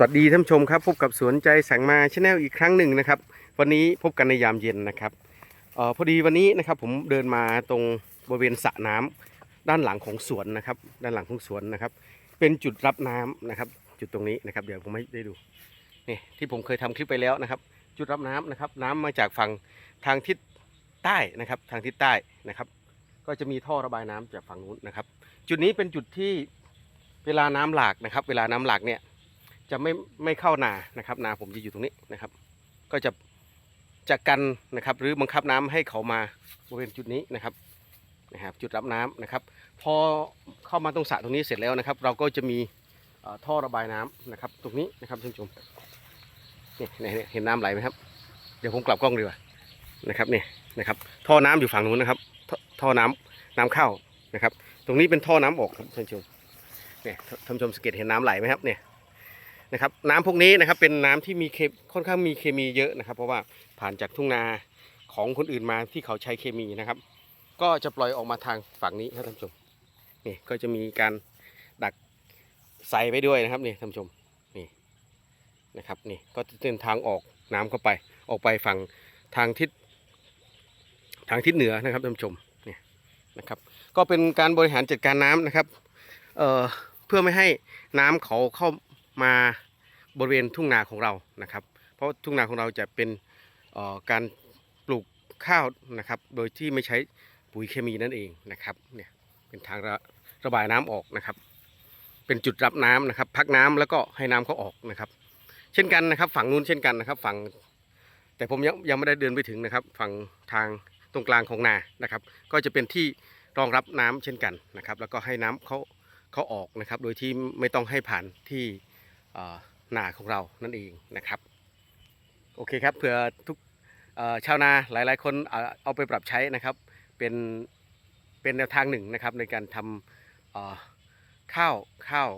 สวัสดีท่านชมครับพบกับสวนใจแสงมาชาแนลอีกครั้งหนึ่งนะครับ วันนี้พบกันในยามเย็นนะครับออพอดีวันนี้นะครับผมเดินมาตรงบริเวณสระน้ำด้านหลังของสวนนะครับ ด้านหลังของสวนนะครับ เป็นจุดรับน้ำนะครับ จุดตรงนี้นะครับ เดี๋ยวผมให้ได้ดูนี่ที่ผมเคยทำคลิปไปแล้วนะครับ จุดรับน้ำนะครับ น้ำมาจากฝั่งทางทิศใต้นะครับ ทางทิศใต้นะครับ ก็จะมีท่อระบายน้ำจากฝั่งนู้นนะครับ จุดนี้เป็นจุดที่เวลาน้ำหลากนะครับ เวลาน้ำหลากเนี่ย จะไม่ไม่เข้านานะครับ นาผมจะอยู่ตรงนี้นะครับ ก็จะจะกันนะครับ หรือบังคับน้ำให้เขามาบริเวณจุดนี้นะครับนะครับ จุดรับน้ำนะครับ พอเข้ามาตรงสระตรงนี้เสร็จแล้วนะครับ เราก็จะมีท่อระบายน้ำนะครับ ตรงนี้นะครับท่านผู้ชมนี่นี่นี่เห็นน้ำไหลไหมครับ เดี๋ยวผมกลับกล้องดีกว่านะครับนี่นะครับ ท่อน้ำอยู่ฝั่งนู้นนะครับท่อท่อน้ำน้ำเข้านะครับ ตรงนี้เป็นท่อน้ำออกครับท่านผู้ชมเนี่ยท่านผู้ชมสังเกตเห็นน้ำไหลไหมครับเนี่ย นะครับน้ำพวกนี้นะครับเป็นน้ำที่มีเคค่อนข้างมีเคมีเยอะนะครับ เพราะว่าผ่านจากทุ่งนาของคนอื่นมาที่เขาใช้เคมีนะครับ ก็จะปล่อยออกมาทางฝั่งนี้ครับท่านผู้ชมนี่ก็จะมีการดักใส่ไปด้วยนะครับนี่ท่านผู้ชมนี่นะครับนี่ก็จะเป็นทางออกน้ำเข้าไปออกไปฝั่งทางทิศทางทิศเหนือนะครับท่านผู้ชมนี่นะครับก็เป็นการบริหารจัดการน้ำนะครับเอ่อเพื่อไม่ให้น้ำเขาเข้า มาบริเวณทุ่งนาของเรานะครับ เพราะทุ่งนาของเราจะเป็นการปลูกข้าวนะครับ โดยที่ไม่ใช้ปุ๋ยเคมีนั่นเองนะครับเนี่ยเป็นทางระระบายน้ำออกนะครับ เป็นจุดรับน้ำนะครับ พักน้ำแล้วก็ให้น้ำเขาออกนะครับ เช่นกันนะครับ ฝั่งนู้นเช่นกันนะครับฝั่งแต่ผมยังยังไม่ได้เดินไปถึงนะครับ ฝั่งทางตรงกลางของนานะครับ ก็จะเป็นที่รองรับน้ำเช่นกันนะครับ แล้วก็ให้น้ำเขาเขาออกนะครับ โดยที่ไม่ต้องให้ผ่านที่ นาของเรานั่นเองนะครับโอเคครับเผื่อทุกชาวนาหลาย ๆ คนเอาไปปรับใช้นะครับเป็นเป็นแนวทางหนึ่งนะครับในการทำข้าวข้าว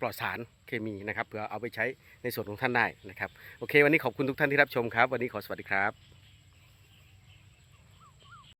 ปลอดสารเคมีนะครับเผื่อเอาไปใช้ในส่วนของท่านได้นะครับโอเค วันนี้ขอบคุณทุกท่านที่รับชมครับ วันนี้ขอสวัสดีครับ